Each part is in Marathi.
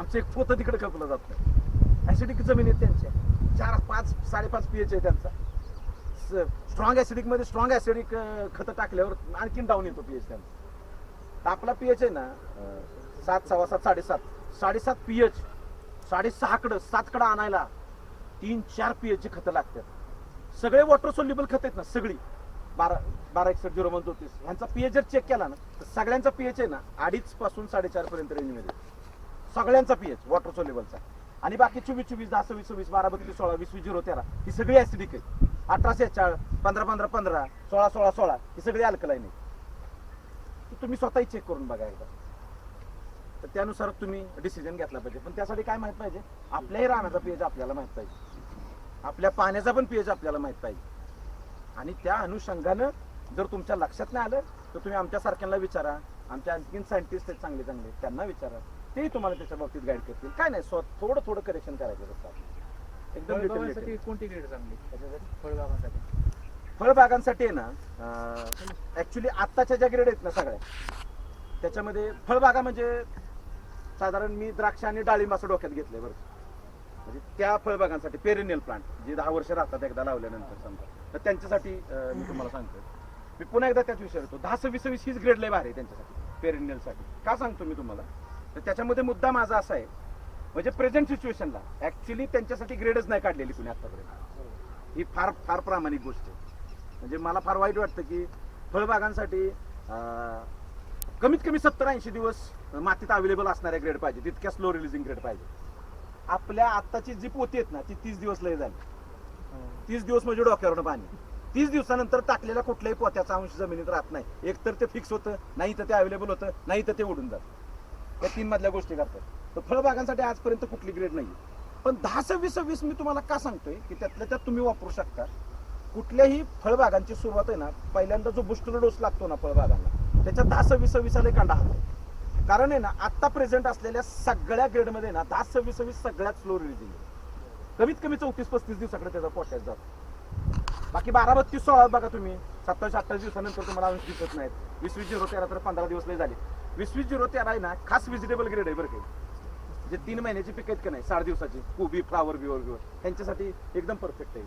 आमचं एक पोतं तिकडे खपलं जात नाही. ॲसिडिक जमीन आहे त्यांच्या. चार पाच साडेपाच पी एच आहे त्यांचा. स्ट्रॉंग ॲसिडिकमध्ये स्ट्रॉंग ॲसिडिक खतं टाकल्यावर आणखीन डाऊन येतो पी एच त्यांचा. तर आपला पीएच आहे ना सात सव्वा सात साडेसात. साडेसात पी एच साडेसहाकडं सातकडं आणायला तीन चार पी एचची खतं लागतात. सगळे वॉटर सोल्युबल खत आहेत ना सगळी. बारा बारा एकसठ झिरो वन चौतीस ह्यांचा पीएच जर चेक केला ना तर सगळ्यांचा पीएच आहे ना अडीच पासून साडेचार पर्यंत रेंजमध्ये सगळ्यांचा पीएच वॉटर सोल्युबलचा आणि बाकी चोवीस चोवीस दहा सव्वीस सव्वीस बारा बत्तीस सोळा वीस वीस झिरो तेरा ही सगळी ऍसिडिक आहे अठरा शेहेचाळ पंधरा पंधरा पंधरा सोळा सोळा सोळा ही सगळी अल्कलाईन आहे तुम्ही स्वतःही चेक करून बघा एकदा. तर त्यानुसार तुम्ही डिसिजन घेतला पाहिजे. पण त्यासाठी काय माहीत पाहिजे? आपल्याही राहण्याचा पीएच आपल्याला माहीत पाहिजे. आपल्या पाण्याचा पण पीएच आपल्याला माहीत पाहिजे. आणि त्या अनुषंगानं जर तुमच्या लक्षात नाही आलं तर तुम्ही आमच्या सारख्यांना विचारा. आमच्या आणखीन सायंटिस्ट आहेत चांगले चांगले त्यांना विचारा. तेही तुम्हाला त्याच्या बाबतीत गाईड करतील. काय नाही स्व थोडं थोडं करेक्शन करायचं फक्त एकदम little फळबागासाठी. कोणती ग्रेड चांगली? त्याच्यासाठी? फळबागासाठी. फळबागांसाठी आहे ना ऍक्च्युली आत्ताच्या ज्या ग्रेड आहेत ना सगळ्या त्याच्यामध्ये फळबागा म्हणजे साधारण मी द्राक्ष आणि डाळिंब असं डोक्यात घेतलंय बरं. म्हणजे त्या फळबागांसाठी पेरिनियल प्लांट जे दहा वर्ष राहतात एकदा लावल्यानंतर समजा. तर त्यांच्यासाठी अं, मी तुम्हाला सांगतो मी पुन्हा एकदा त्याच विषय येतो दहा सव्वीस सव्वीस हीच ग्रेड लय भारी आहे त्यांच्यासाठी पेरिनियलसाठी का सांगतो मी तुम्हाला? तर त्याच्यामध्ये मुद्दा माझा असा आहे. म्हणजे प्रेझेंट सिच्युएशनला ऍक्च्युली त्यांच्यासाठी ग्रेडच नाही काढलेली कुणी आतापर्यंत. ही फार फार प्रामाणिक गोष्ट आहे. म्हणजे मला फार वाईट वाटतं की फळबागांसाठी कमीत कमी सत्तर ऐंशी दिवस मातीत अवेलेबल असणाऱ्या ग्रेड पाहिजे. तितक्या स्लो रिलीजिंग ग्रेड पाहिजे. आपल्या आत्ताची जी पोती आहेत ना ती तीस दिवस लय झाली. तीस दिवस म्हणजे डोक्यावरनं पाणी. तीस दिवसानंतर टाकलेल्या कुठल्याही पोत्याचा अंश जमिनीत राहत नाही. एकतर ते फिक्स होतं नाही तर ते अवेलेबल होतं नाही तर ते उडून जातं. या तीन मधल्या गोष्टी करतात. तर फळबागांसाठी आजपर्यंत कुठली ग्रेड नाही पण दहा सव्वीस सव्वीस मी तुम्हाला का सांगतोय की त्यातल्या त्यात तुम्ही वापरू शकता. कुठल्याही फळबागांची सुरुवात आहे ना पहिल्यांदा जो बुस्टर डोस लागतो ना फळबागांना त्याच्या दहा सव्वीस सव्वीसाला कांडा हात. कारण आहे ना आत्ता प्रेझेंट असलेल्या सगळ्या ग्रेडमध्ये ना दहा सव्वीस सव्वीस सगळ्यात स्लो रिलीजिंग कमीत कमी चौतीस पस्तीस दिवसाकडे त्याचा पोटॅश जातो. बाकी बारा बत्तीस सोळा बघा तुम्ही. सत्तावीस अठ्ठावीस दिवसानंतर तुम्हाला अंश दिसत नाहीत. वीस वीस झिरो तेरा तर पंधरा दिवस नाही झाले. वीस वीस झिरो तेरा आहे ना खास व्हिजिटेबल ग्रेड आहे बरं काही जे तीन महिन्याची पिक आहेत का नाही साठ दिवसाची कोबी फ्लावर बिवर बिवर त्यांच्यासाठी एकदम परफेक्ट आहे.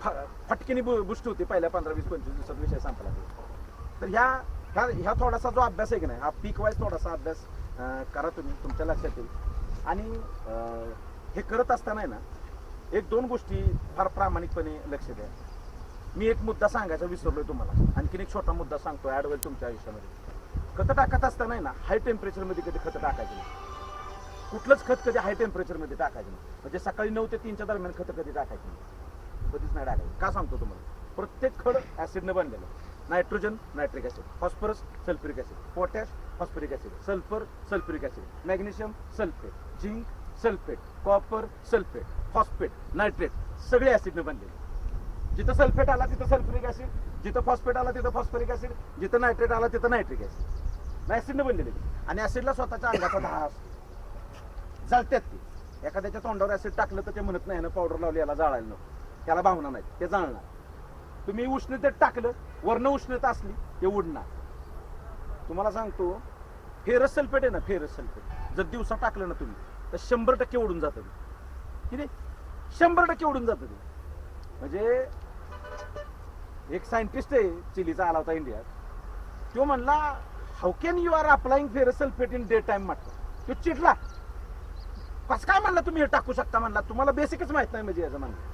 फ- फटकेने बुष्ट होते पहिल्या पंधरा वीस पंचवीस दिवसात विषय संपला तर ह्या ह्या ह्या थोडासा जो अभ्यास आहे की नाही हा पीक वाईज थोडासा अभ्यास करा तुम्ही तुमच्या लक्षात येईल. आणि हे करत असताना आहे ना एक दोन गोष्टी फार प्रामाणिकपणे लक्ष द्या. मी एक मुद्दा सांगायचा विसरलोय तुम्हाला. आणखीन एक छोटा मुद्दा सांगतो ॲडवेल तुमच्या आयुष्यामध्ये. खतं टाकत असताना ना हाय टेम्परेचरमध्ये कधी खतं टाकायचं नाही. कुठलंच खत कधी हाय टेम्परेचरमध्ये टाकायचं नाही. म्हणजे सकाळी नऊ ते तीनच्या दरम्यान खतं कधी टाकायचं नाही. कधीच नाही टाकायचं. का सांगतो तुम्हाला? प्रत्येक खड ॲसिडनं बनलेलं nitrogen nitric acid phosphorus sulphuric acid potash phosphoric acid sulphur sulphuric acid magnesium sulphate zinc sulphate copper sulphate phosphate nitrate सगळे ॲसिडनं बनलेले जिथं सल्फेट आला तिथं सल्फ्युरिक ॲसिड जिथं फॉस्फेट आला तिथं फॉस्फरिक ॲसिड जिथं नायट्रेट आला तिथं नायट्रिक ॲसिड ऍसिड ऍसिडनं बनलेले आणि ऍसिडला स्वतःच्या अंगाचा धास. जळतात ते. एखाद्याच्या तोंडावर ऍसिड टाकलं तर ते म्हणत नाही ना पावडर लावली याला जाळायला नको. त्याला भावना नाही ते जाळणार. तुम्ही उष्णतेत टाकलं वर्ण उष्णता असली ते उडणार. तुम्हाला सांगतो फेरस सल्फेट आहे ना फेरस सल्फेट जर दिवसा टाकलं ना तुम्ही तर शंभर टक्के उडून जातं ते. किती शंभर टक्के उडून जातं ते. म्हणजे एक सायंटिस्ट आहे चिलीचा आला होता इंडियात. तो म्हणला how can you are applying ferrous sulphate in day time म्हटलं तो चिडला कसं काय म्हणला तुम्ही हे टाकू शकता म्हणला? तुम्हाला बेसिकच माहीत नाही म्हणजे याचं म्हणलं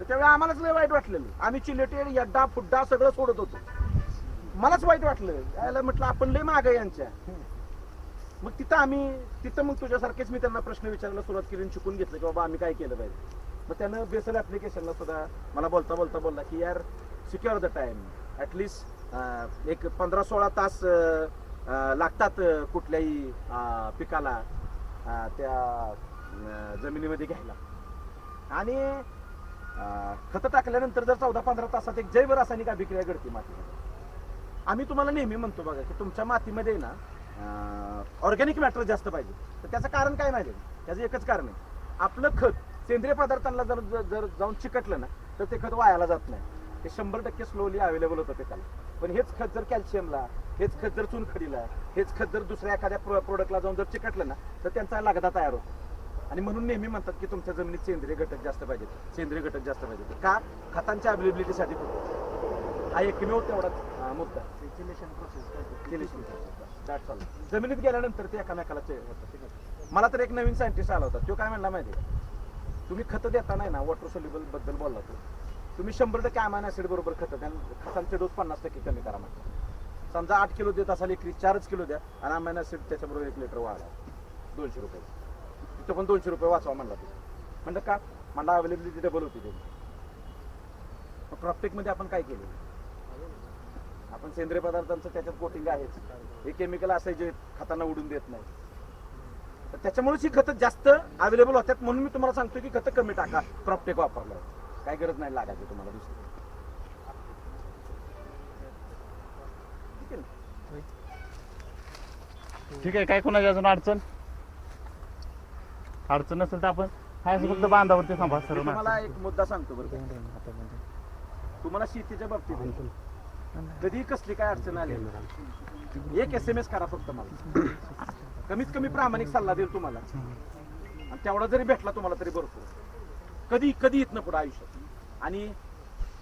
तर त्यावेळी आम्हालाच लय वाईट वाटलेलं. आम्ही चिलेटेड यड्डा फुड्डा सगळं सोडत होतो. मलाच वाईट वाटलं. यायला म्हटलं आपण लय माग यांच्या. मग तिथं आम्ही तिथं मग तुझ्यासारखेच मी त्यांना प्रश्न विचारायला सुरुवात केली आणि शिकून घेतलं की बाबा आम्ही काय केलं पाहिजे. मग त्यानं बेसल ऍप्लिकेशनला सुद्धा मला बोलता बोलता बोलला की यार सिक्युअर द टाइम ॲटलिस्ट एक पंधरा सोळा तास लागतात कुठल्याही पिकाला त्या जमिनीमध्ये घ्यायला. आणि खतं टाकल्यानंतर जर चौदा पंधरा तासात एक जैव रासायनिक अभिक्रिया घडते मातीमध्ये. आम्ही तुम्हाला नेहमी म्हणतो बघा की तुमच्या मातीमध्ये ना ऑर्गॅनिक मॅटर जास्त पाहिजे. तर त्याचं कारण काय माहिती आहे? त्याचं एकच कारण आहे. आपलं खत सेंद्रिय पदार्थांना जर जर- जाऊन चिकटलं ना तर ते खत वायाला जात नाही. ते शंभर टक्के स्लोली अवेलेबल होतं पिकाला. पण हेच खत जर कॅल्शियमला हेच खत जर चुनखडीला हेच खत जर दुसऱ्या एखाद्या प्रोडक्टला जाऊन जर चिकटलं ना तर त्यांचा लगदा तयार होतो. आणि म्हणून नेहमी म्हणतात की तुमच्या जमिनीत सेंद्रिय घटक जास्त पाहिजेत. सेंद्रिय घटक जास्त पाहिजेत. का? खतांच्या अवेलेबिलिटीसाठी हा एकमेव तेवढाच अं, मुद्दा. All. जमिनीत गेल्यानंतर ते एकामेकाला. मला तर एक नवीन सायंटिस्ट आला होता. तो काय म्हणला माहिती? तुम्ही खतं देता नाही ना वॉटर सोल्युबलबद्दल बोलला तो तुम्ही शंभर टक्के अमायन ऍसिड बरोबर खतं खतांचे डोस पन्नास टक्के कमी करा म्हणतात समजा आठ किलो देत असाल एकरी चारच किलो द्या आणि अमायन ऍसिड त्याच्याबरोबर एक लिटर वाढा दोनशे रुपये. तिथं पण दोनशे रुपये वाचवा म्हणला तो. म्हणलं का? मला अवेलेबिलिटी डबल होती त्याची क्रॉपटेक आपण काय केलं? आपण सेंद्रिय पदार्थांचं त्याच्यात कोटिंग आहेच. हे केमिकल असे जे खतांना उडून देत नाही. तर त्याच्यामुळेच ही खतं जास्त अवेलेबल होतात म्हणून मी तुम्हाला सांगतो की खतं कमी टाका. क्रॉपटेक वापरलं. काय गरज नाही लागायची तुम्हाला दुसरी. ठीक आहे ना? ठीक आहे काय कोणाची अजून अडचण? अडचण नसेल तर आपण हाय असं फक्त बांधावरती थांबा मी सर्व तुम्हाला एक मुद्दा सांगतो बरं का. तुम्हाला शेतीच्या बाबतीत कधी कसली काय अडचण आली एक एस एम एस करा फक्त मला. कमीत कमी प्रामाणिक सल्ला देईल तुम्हाला. आणि तेवढा जरी भेटला तुम्हाला तरी भरपूर. कधी कधी इथनं पुढे आयुष्यात. आणि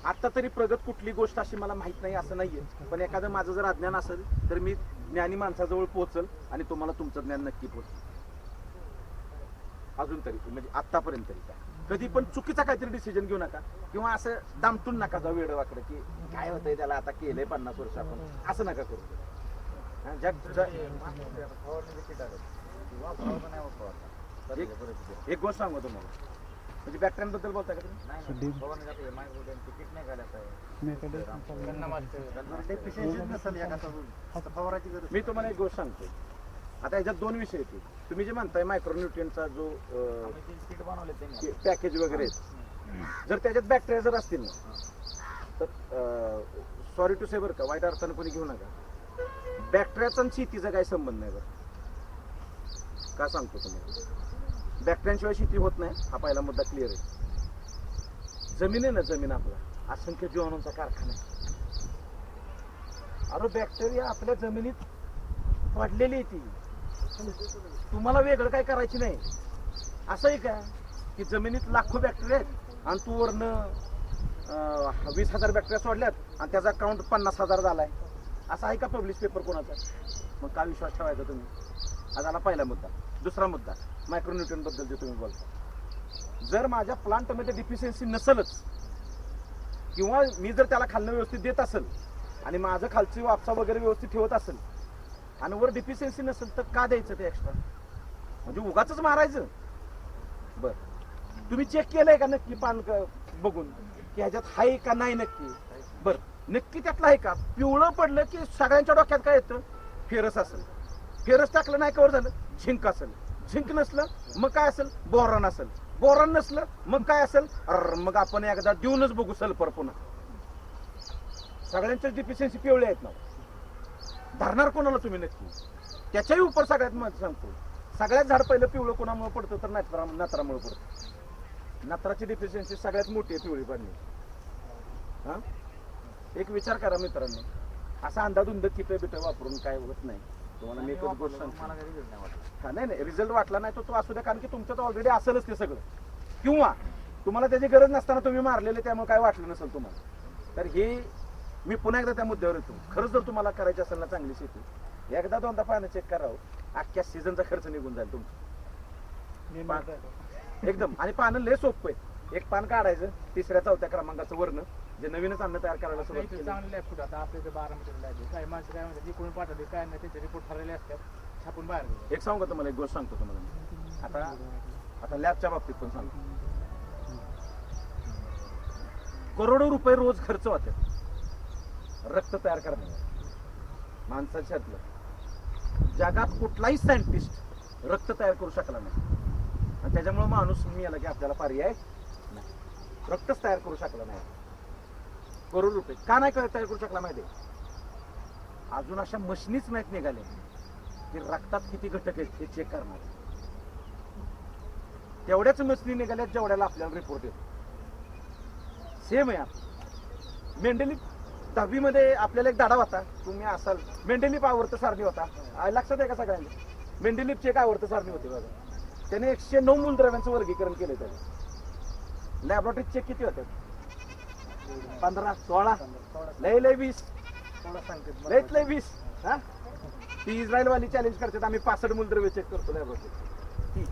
आता तरी प्रगत कुठली गोष्ट अशी मला माहीत नाही असं नाहीये. पण एखादं माझं जर अज्ञान असेल तर मी ज्ञानी माणसाजवळ पोहोचल आणि तुम्हाला तुमचं ज्ञान नक्की पोहोचल. अजून तरी म्हणजे आतापर्यंत तरी काय. कधी पण चुकीचा काहीतरी डिसिजन घेऊ नका. किंवा असं दामटून नका जाऊ वेडवाकडे वाकडं की काय होतंय त्याला आता केलंय पन्नास वर्ष आपण. असं नका करू. एक- एक गोष्ट सांगू तुम्हाला. म्हणजे बॅक्टेरियांबद्दल बोलता का तुम्ही? मी तुम्हाला एक गोष्ट सांगतो. आता याच्यात दोन विषय येतील तुम्ही जे म्हणताय मायक्रोन्युट्रियनचा जो पॅकेज वगैरे आहेत, जर त्याच्यात बॅक्टेरिया जर असतील ना तर सॉरी टू से बरं का वाईट अर्थानं कोणी घेऊ नका. बॅक्टेरियाचा आणि शेतीचा काही संबंध नाही बरं. का सांगतो तुम्हाला? बॅक्टेरियांशिवाय शेती होत नाही. हा पहिला मुद्दा क्लिअर आहे. जमीन आहे ना जमीन आपला. असंख्य जीवाणूंचा कारखाना आहे. अरे बॅक्टेरिया आपल्या जमिनीत पडलेली आहे ती. तुम्हाला वेगळं काय करायची नाही. असं आहे का? की जमिनीत लाखो बॅक्टेरिया आहेत आणि तू वरनं वीस हजार बॅक्टेरिया सोडल्यात आणि त्याचा काउंट पन्नास हजार झालाय. असा आहे का पब्लिश पेपर कोणाचा? मग काय विश्वास ठेवायचा तुम्ही? हा झाला पहिला मुद्दा. दुसरा मुद्दा मायक्रोन्युट्रियनबद्दल जे तुम्ही बोलता. जर माझ्या प्लांटमध्ये डिफिशियन्सी नसलच किंवा मी जर त्याला खाल्लं व्यवस्थित देत असेल आणि माझं खालची वापसा वगैरे व्यवस्थित ठेवत असेल आणि वर डिफिशियन्सी नसेल तर का द्यायचं ते एक्स्ट्रा म्हणजे उगाच मारायचं. बर. तुम्ही चेक केलंय का नक्की पान बघून? की ह्याच्यात आहे का नाही नक्की? बर. नक्की त्यातलं आहे का? पिवळं पडलं की सगळ्यांच्या डोक्यात काय येतं? फेरस असेल. फेरस टाकलं नाही कवर झालं. झिंक असेल. झिंक नसलं मग काय असेल? बोरान असेल बोरॉन नसलं मग काय असेल? मग आपण एकदा देऊनच बघू सल्फर पुन्हा. सगळ्यांच्या डिफिशियन्सी पिवळे आहेत ना. धरणार कोणाला तुम्ही नक्की? त्याच्याही उपर सगळ्यात महत्त्व सांगतो. सगळ्यात झाड पहिलं पिवळं कोणामुळे पडतं तर नात्रा नात्रामुळे पडतं. नात्राची डिफिशियन्सी सगळ्यात मोठी आहे पिवळी पडणे हा? एक विचार करा मित्रांनो. असा अंदाधुंद किटे बिटे वापरून काय होत नाही. तुम्हाला मी एकच गोष्ट सांगतो. हा नाही नाही रिझल्ट वाटला नाही तो तो असू द्या कारण की तुमच्यात ऑलरेडी असेलच ते सगळं. किंवा तुम्हाला त्याची गरज नसताना तुम्ही मारलेले त्यामुळे काय वाटलं नसेल तुम्हाला? तर हे मी पुन्हा एकदा त्या मुद्द्यावर येतो. खरंच जर तुम्हाला करायची असेल ना चांगली शेती एकदा दोनदा पानं चेक करावं. अख्ख्या सीझनचा खर्च निघून जाईल तुमचा. एकदम. आणि पानं लय सोपं आहे. एक पान काढायचं तिसऱ्या चौथ्या क्रमांकाचं वर्ण जे नवीनच अन्न तयार करायला सुरुवात केली. चांगले लॅपटॉप आता आपल्या इथे बारा मीटर लागले काही माणसं काय म्हणतात इकडून पाठवले काय नाही त्यांचे रिपोर्ट ठरलेले असतात छापून बाहेर गेले. एक सांगू का तुम्हाला एक गोष्ट सांगतो तुम्हाला मी. आता आता लॅबच्या बाबतीत पण सांगतो. करोडो रुपये रोज खर्च होतात. रक्त तयार करण्यावर माणसाच्यातलं जगात कुठलाही सायंटिस्ट रक्त तयार करू शकला नाही. आणि त्याच्यामुळे माणूस मी आला की आपल्याला पर्याय नाही. रक्तच तयार करू शकला नाही. करोड रुपये. का नाही तयार करू शकला माहिती अजून अशा मशिनीच नाहीत निघाल्या. की रक्तात किती घटक आहेत हे चेक करणार. तेवढ्याच मशनी निघाल्यात जेवढ्याला आपल्याला रिपोर्ट येतो. सेम आहे आता. दहावी मध्ये आपल्याला एक दाडा होता. तुम्ही असाल. मेंडेलिप आवडतं सारणी होता. लक्षात आहे का सगळ्यांनी? मेंडेलिपची एक आवडतं सारणी होती बघा. त्याने एकशे नऊ मूलद्रव्यांचं वर्गीकरण केलं त्याने. लॅबोरेटरी चेक किती होत्या? पंधरा सोळा. लय लय वीस. सांगते लयत लय वीस. हा? ती इस्रायल वाली चॅलेंज करतात. आम्ही पासष्ट मूलद्रव्य चेक करतो. लॅबोरेटरी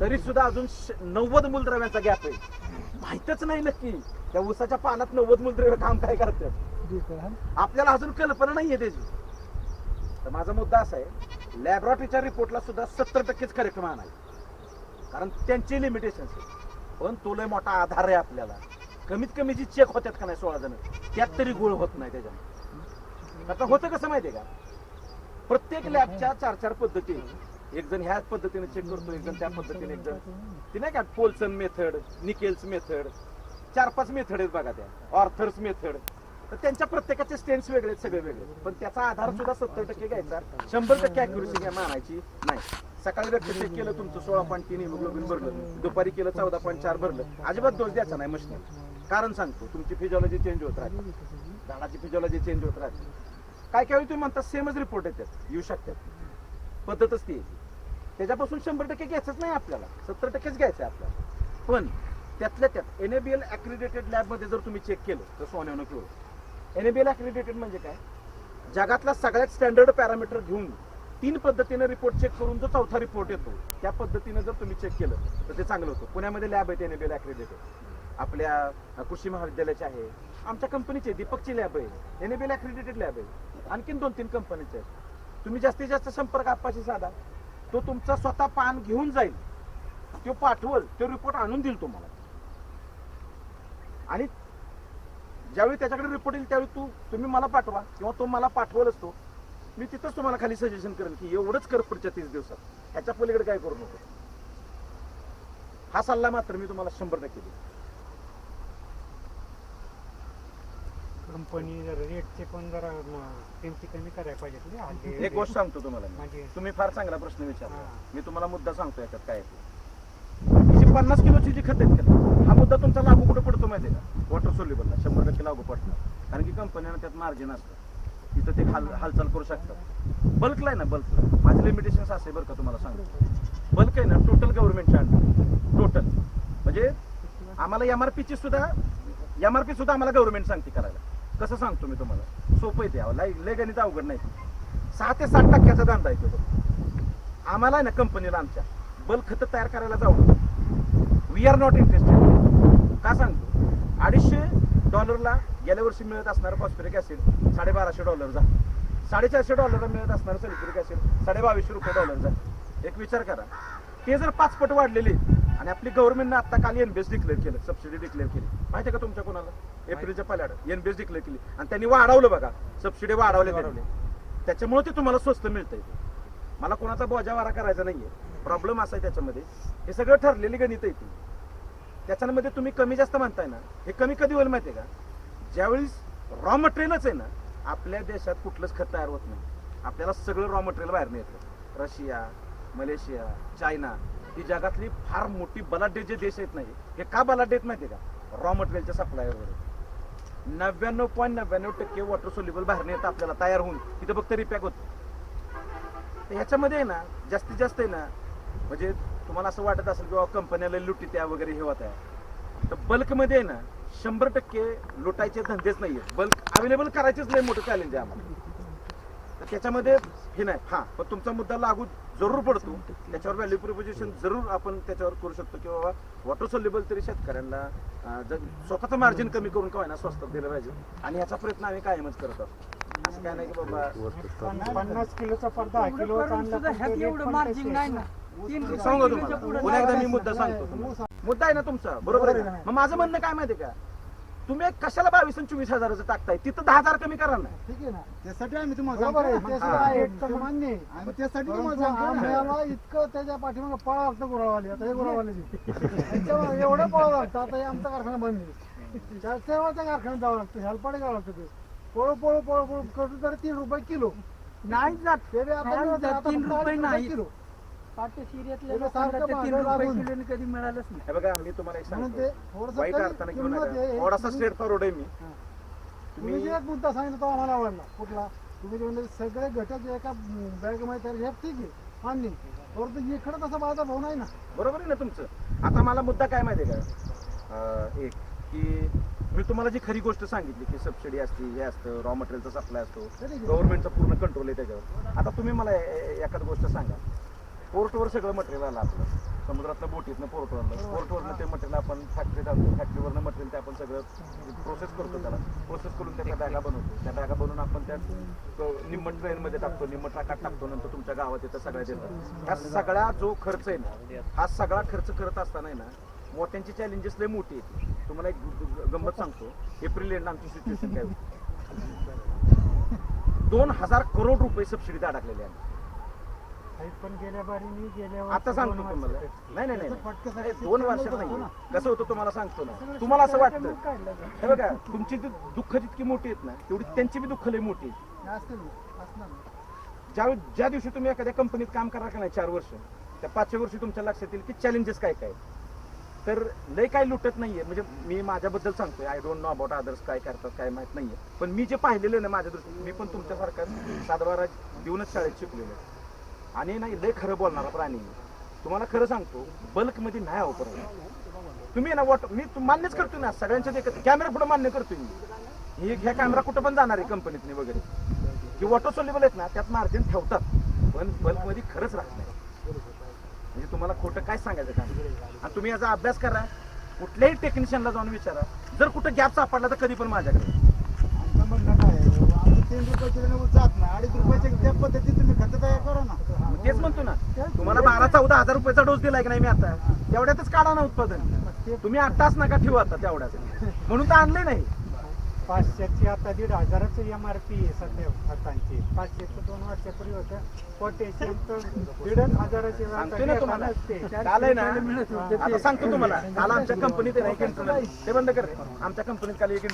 तरी सुद्धा अजून श- नव्वद मूलद्रव्यांचा गॅप आहे. माहितच नाही नक्की. त्या उसाच्या पानात नव्वद मूलद्रव्य काम काय करतात? आपल्याला अजून कल्पना नाहीये त्याची. तर माझा मुद्दा असा आहे लॅबोरेटरीच्या रिपोर्टला सुद्धा सत्तर टक्केच कार्यक्रम मानाय कारण त्यांचे आहे पण तो लय मोठा आधार आहे आपल्याला. कमीत कमी जी चेक होत्यात का नाही सोळा जण त्यात तरी गोळ होत नाही त्याच्यात. आता होतं कसं माहितीये का? प्रत्येक लॅबच्या चार चार पद्धती एक जण ह्याच पद्धतीने चेक करतो एक जण त्या पद्धतीने एक जण. ती नाही का पोल्सन मेथड निकेल्स मेथड चार पाच मेथड आहेत बघा त्या. ऑर्थर्स मेथड तर त्यांच्या प्रत्येकाचे स्टेन्स वेगळे आहेत सगळे वेगळे पण त्याचा आधार सुद्धा सत्तर टक्के घ्यायचा. शंभर टक्के अॅक्युरेसी काय मानायची नाही. सकाळी व्यक्त चेक केलं तुमचं सोळा पॉईंट तीन हिमोग्लोबिन भरलं. दुपारी केलं चौदा पॉईंट चार भरलं. अजिबात दोष द्यायचा नाही मशीन कारण सांगतो तुमची फिजिओलॉजी चेंज होत राहते. झाडाची फिजिओलॉजी चेंज होत राहते. काय काय तुम्ही म्हणता सेमच रिपोर्ट येतात. येऊ शकतात. पद्धतच ती. त्याच्यापासून शंभर टक्के घ्यायचंच नाही आपल्याला. सत्तर टक्केच घ्यायचं आहे आपल्याला. पण त्यातल्या त्यात एनएबीएल अक्रिडेटेड लॅबमध्ये जर तुम्ही चेक केलं तर सोन्यानं किंवा एनएबीएल अक्रिडेटेड म्हणजे काय? जगातला सगळ्यात स्टँडर्ड पॅरामीटर घेऊन तीन पद्धतीने रिपोर्ट चेक करून जो चौथा रिपोर्ट येतो त्या पद्धतीने जर तुम्ही चेक केलं तर ते चांगलं होतं. पुण्यामध्ये लॅब आहे एनएबीएल अक्रिडेटेड आपल्या कृषी महाविद्यालयाचे आहे. आमच्या कंपनीचे दीपकची लॅब आहे. एनएबीएल अक्रेडिटेड लॅब आहे. आणखीन दोन तीन कंपनीचे आहेत. तुम्ही जास्तीत जास्त संपर्क आपाशी साधा. तो तुमचा स्वतः पान घेऊन जाईल. तो पाठवल तो रिपोर्ट आणून देईल तुम्हाला. आणि ज्यावेळी त्याच्याकडे रिपोर्ट येईल त्यावेळी तू तुम्ही मला पाठवा. किंवा तो मला पाठवल असतो. मी तिथंच तुम्हाला खाली सजेशन करेन की एवढंच कर पुढच्या तीस दिवसात. ह्याच्या पलीकडे काय करू नको. हा सल्ला मात्र मी तुम्हाला शंभर टक्के देईन. कंपनी रेटचे पण जरा किमती कमी करायला पाहिजेत ना. एक गोष्ट सांगतो तुम्हाला मी. म्हणजे तुम्ही फार चांगला प्रश्न विचारला. हा. मी तुम्हाला मुद्दा सांगतो याच्यात काय आहे ते. जी पन्नास किलोची जी खत आहेत का हा मुद्दा तुमचा लागू कुठे पडतो माहिती आहे का? वॉटर सोल्युबलला शंभर टक्के लागू पडणार. कारण की कंपन्यांना त्यात मार्जिन असतं. तिथं ते हाल हालचाल करू शकतात. बल्कला आहे ना बल्कला माझे लिमिटेशन असे बरं का तुम्हाला सांगतो. बल्क आहे ना टोटल गव्हर्नमेंटच्या अंडर. टोटल म्हणजे आम्हाला एम आर पीची सुद्धा एम आर पी सुद्धा आम्हाला गव्हर्नमेंट सांगते करायला. कसं सांगतो मी तुम्हाला? सोपं आहे ते अहो, लय लय गणित अवघड नाही. सहा ते सात टक्क्याचा धंदा आहे तो आम्हाला आहे ना कंपनीला आमच्या. बल्क खतं तयार करायला जाऊ वी आर नॉट इंटरेस्टेड का सांगतो? अडीचशे डॉलरला गेल्या वर्षी मिळत असणारं फॉस्फरिक ॲसिड साडेबाराशे डॉलर जा साडेचारशे डॉलरला मिळत असणारं सल्फ्युरिक साडे साडेबावीसशे रुपये डॉलर जा एक विचार करा. ते जर पाचपट वाढलेले आणि आपली गव्हर्नमेंटनं आत्ता काल एनबीएस डिक्लेअर केलं सबसिडी डिक्लेअर केली. माहिती आहे का तुमच्या कोणाला? एप्रिलच्या पहिल्याड एनबीएस डिक्लेअर केली आणि त्यांनी वाढवलं बघा. सबसिडी वाढवले त्यांनी. त्याच्यामुळे ते तुम्हाला स्वस्त मिळतंय मला कोणाचा बोजावारा करायचा नाहीये. प्रॉब्लेम असा आहे त्याच्यामध्ये. हे सगळं ठरलेली गणित आहे ती. त्याच्यामध्ये तुम्ही कमी जास्त म्हणताय ना. हे कमी कधी होईल माहितीये का? ज्यावेळी रॉ मटेरियलच आहे ना आपल्या देशात कुठलंच खत तयार होत नाही. आपल्याला सगळं रॉ मटेरियल बाहेर येतं रशिया मलेशिया चायना ही जगातली फार मोठी बलाढ्य जे देश आहेत नाही हे का बलाढ्य आहेत माहितीये का? रॉ मटेरियलच्या सप्लायवर नव्याण्णव पॉईंट नव्याण्णव टक्के वॉटर सोल्युबल बाहेर येतं आपल्याला तयार होऊन. तिथं फक्त रिपॅक होतं. तर ह्याच्यामध्ये आहे ना जास्तीत जास्त आहे ना म्हणजे तुम्हाला असं वाटत असेल किंवा कंपन्याला लुटी त्या वगैरे हे होत आहे. तर बल्कमध्ये आहे ना शंभर टक्के लुटायचे धंदेच नाही आहेत बल्क अवेलेबल करायचेच नाही मोठं चॅलेंज आहे आम्हाला. तर त्याच्यामध्ये हे नाही. हां पण तुमचा मुद्दा लागू जरूर पडतो. त्याच्यावर व्हॅल्यू प्रोपोजिशन जरूर आपण त्याच्यावर करू शकतो की बाबा वॉटर सोल्युबल तरी शेतकऱ्यांना स्वतःचं मार्जिन कमी करून का होईना स्वस्तात दिलं पाहिजे. आणि याचा प्रयत्न आम्ही कायमच करत असतो असं काय नाही की बाबा पन्नास- किलोचा किलो एवढं मार्जिन नाही ना. तीन मी रुपये सांगू किलोच्या तुम्हाला. पुन्हा एकदा मी मुद्दा सांगतो. मुद्दा आहे ना तुमचा. बरोबर आहे ना? मग माझं म्हणणं काय माहितीये का? तुम्ही कशाला बावीस आणि चोवीस हजाराचं टाकताय तिथं दहा हजार कमी करा ना ठीक आहे ना त्यासाठी आम्ही तुम्हाला बरोबर आहे, सांगतो. ते हा. सुद्धा आहे, हा. ते मान्य आहे. आम्ही त्यासाठी तुम्हाला परंतु सांगतो ना. आम्हाला इतकं त्याच्या पाठीमागे पळा लागतं गुरावाले आता हे गुरावाले त्याच्यामुळे एवढं पळा लागतं आता हे आमचा कारखाना बंद आहे त्या सेवाच्या कारखान्यात जावं लागतं हेल्पाडे जावं लागतं ते पळू पळू पळू पळू करतो तरी तीन रुपये किलो नाही जात ते बी आता नाही मिळतं, जात, आता तीन रुपये नाही. किलो पाटे शिर्यातल्या त्याला लोकांना सारखं ते तीन मागं रुपये लागून. किलोने कधी मिळालंच नाही. हे बघा मी तुम्हाला एक म्हणून सांगतो. ते थोडंसं वाईट तरी अर्थाने घेऊन किंमत नका. आहे. थोडासा स्ट्रेट फॉरवर्ड आहे मी. हा. तुम्ही जे एक मुद्दा सांगितला तो आम्हाला आवडला. कुठला? तुम्ही जे म्हणले सगळे घटक एका बॅगमध्ये तयार हे ठीक आहे. परंतु इकडे तसा बाजार भाव नाही ना. बरोबर आहे ना तुमचं? आता मला मुद्दा काय माहिती आहे का? अं, एक की मी तुम्हाला जी खरी गोष्ट सांगितली की सबसिडी असते हे असतं रॉ मटेरियलचा सप्लाय असतो. गव्हर्नमेंटचा पूर्ण कंट्रोल आहे त्याच्यावर. आता तुम्ही मला ए- ए- एखाद गोष्ट सांगा. पोर्टवर सगळं मटेरियल आलं आपलं. समुद्रातलं बोटीतनं पोर्टवर आलं पोर्टवरनं ते मटेरियल आपण फॅक्टरीत आणतो. फॅक्टरीवरनं मटेरियल ते आपण सगळं प्रोसेस करतो त्याला. प्रोसेस करून त्याच्या बॅगा बनवतो. त्या बॅगा बनवून आपण त्या निम्म ट्रेनमध्ये टाकतो. निम्म ट्रकात टाकतो. नंतर तुमच्या गावात येतं सगळ्या देतात ह्या सगळा जो खर्च आहे ना हा सगळा खर्च करत असताना आहे ना मोठ्यांची चॅलेंजेस लय मोठी आहेत. तुम्हाला एक गंमत सांगतो. एप्रिल एंड आमची सिच्युएशन काय होती? दोन हजार करोड रुपये सबसिडीत अडकलेले आहे पण गेल्या बारी मी गेल्या आता सांगतो तुम्हाला. नाही नाही नाही दोन वर्षात नाही कसं होतं तुम्हाला सांगतो ना. तुम्हाला असं वाटतं. हे बघा तुमची जी दुःख जितकी मोठी आहेत ना तेवढी त्यांची बी दुःख लय मोठी. ज्या ज्या दिवशी तुम्ही एखाद्या कंपनीत काम करा का नाही चार वर्ष त्या पाचव्या वर्षी तुमच्या लक्षात येईल की चॅलेंजेस काय काय. तर लय काय लुटत नाहीये. म्हणजे मी माझ्याबद्दल सांगतोय. I don't know about others काय करतात काय माहीत नाहीये. पण मी जे पाहिलेलं ना माझ्या दृष्टीने मी पण तुमच्यासारखा सातबारा देऊनच शाळेत शिकलेलो आहे. आणि नाही लय खरं बोलणारा प्राणी तुम्हाला खरं सांगतो बल्कमध्ये नाही अहो परत. तुम्ही ना वॉट मी मान्यच करतो ना सगळ्यांच्या देखत कॅमेरा पुढे मान्य करतो मी. हे ह्या कॅमेरा कुठं पण जाणार आहे कंपनीतने वगैरे. जे वॉटर सोल्युबल आहेत ना त्यात मार्जिन ठेवतात. पण बल्कमध्ये खरंच राहत नाही. म्हणजे तुम्हाला खोटं काय सांगायचं काय आणि तुम्ही याचा अभ्यास करा. कुठल्याही टेक्निशियनला जाऊन विचारा. जर कुठं गॅप सापडला तर कधी पण माझ्याकडे आमचं म्हणणं काय आहे, बाबा, आमचं तीन रुपये जात नाही. अडीच रुपयाच्या त्या पद्धतीत तुम्ही खत तयार करा ना. तेच म्हणतो ना. तुम्हाला बारा चौदा हजार रुपयाचा डोस दिलाय की नाही मी आता? तेवढ्यातच काढा ना उत्पादन. तुम्ही आठ तास नका ठेवू आता तेवढ्याच. म्हणून तर आणले नाही. पाचशेची आता दीड हजाराचं एम आर पी आहे सध्या खतांची. पाचशेचं दोन वर्षापूर्वी होतं. पोटॅशियम तर दीडच हजाराचे ना ना. सांगतो तुम्हाला. काल आमच्या कंपनीत ना एक इंटरनल ते बंद कर. आमच्या कंपनीत काल एक